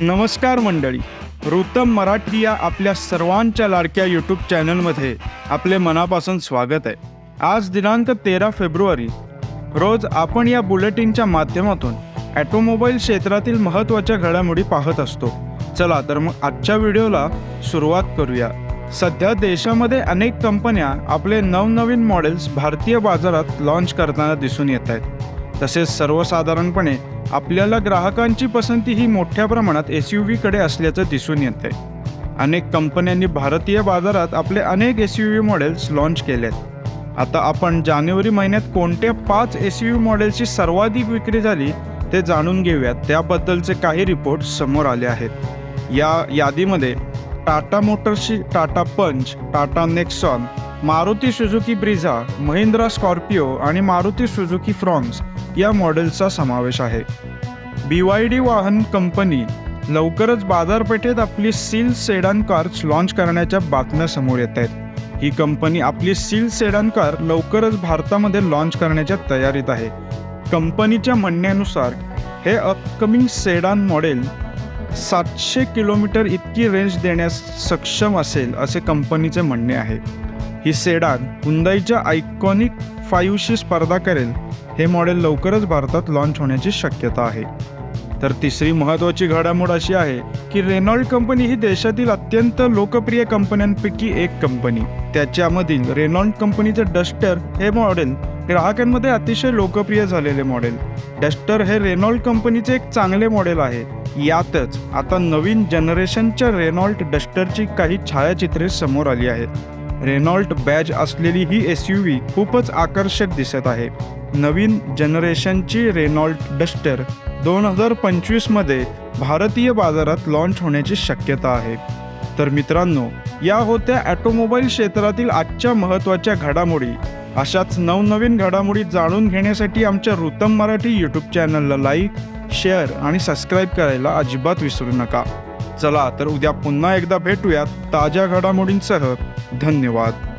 नमस्कार मंडळी. रुतम मराठी या आपल्या सर्वांच्या लाडक्या यूट्यूब चॅनलमध्ये आपले मनापासून स्वागत आहे. आज दिनांक तेरा फेब्रुवारी रोज आपण या बुलेटिनच्या माध्यमातून ॲटोमोबाईल क्षेत्रातील महत्त्वाच्या घडामोडी पाहत असतो. चला तर मग आजच्या व्हिडिओला सुरुवात करूया. सध्या देशामध्ये अनेक कंपन्या आपले नवनवीन मॉडेल्स भारतीय बाजारात लॉन्च करताना दिसून येत आहेत. तसेच सर्वसाधारणपणे आपल्याला ग्राहकांची पसंती ही मोठ्या प्रमाणात एस यू व्हीकडे असल्याचं दिसून येत आहे अनेक कंपन्यांनी भारतीय बाजारात आपले अनेक S U V models launch केले आहेत आता आपण जानेवारी महिन्यात कोणत्या पाच एस यू व्ही मॉडेल्सची सर्वाधिक विक्री झाली ते जाणून घेऊयात. त्याबद्दलचे काही रिपोर्ट समोर आले आहेत. या यादीमध्ये Tata मोटर्सची Tata Punch Tata Nexon Maruti Suzuki Brezza Mahindra Scorpio आणि मारुती सुझुकी फ्रॉन्स या मॉडेल्सचा समावेश आहे. बी वाय डी वाहन कंपनी लवकरच बाजारपेठेत आपली सील सेडान कार्स लॉन्च करण्याच्या बातम्या समोर येत आहेत. ही कंपनी आपली सील सेडान कार लवकरच भारतामध्ये लॉन्च करण्याच्या तयारीत आहे. कंपनीच्या म्हणण्यानुसार हे अपकमिंग सेडान मॉडेल सातशे किलोमीटर इतकी रेंज देण्यास सक्षम असेल असे कंपनीचे म्हणणे आहे. ही सेडान हुंदाईच्या आयकॉनिक फाईव्हशी स्पर्धा करेल हे मॉडेल लवकरच भारतात लॉन्च होण्याची शक्यता आहे. तर तिसरी महत्त्वाची घडामोड अशी आहे की रेनॉल्ड कंपनी ही देशातील अत्यंत लोकप्रिय कंपन्यांपैकी एक कंपनी त्याच्यामधील रेनॉल्ड कंपनीचे डस्टर हे मॉडेल ग्राहकांमध्ये अतिशय लोकप्रिय झालेले मॉडेल डस्टर हे रेनॉल्ड कंपनीचे एक चांगले मॉडेल आहे. यातच आता नवीन जनरेशनच्या रेनॉल्ड डस्टरची काही छायाचित्रे समोर आली आहेत. रेनॉल्ट बॅज असलेली ही एस यू व्ही खूपच आकर्षक दिसत आहे. नवीन जनरेशनची रेनॉल्ट डस्टर दोन हजार पंचवीसमध्ये भारतीय बाजारात लॉन्च होण्याची शक्यता आहे. तर मित्रांनो या होत्या ॲटोमोबाईल क्षेत्रातील आजच्या महत्त्वाच्या घडामोडी. अशाच नवनवीन घडामोडी जाणून घेण्यासाठी आमच्या रुतम मराठी यूट्यूब चॅनलला लाईक शेअर आणि सबस्क्राईब करायला अजिबात विसरू नका. चला तर उद्या पुन्हा एकदा भेटूयात ताज्या घडामोडींसह. धन्यवाद.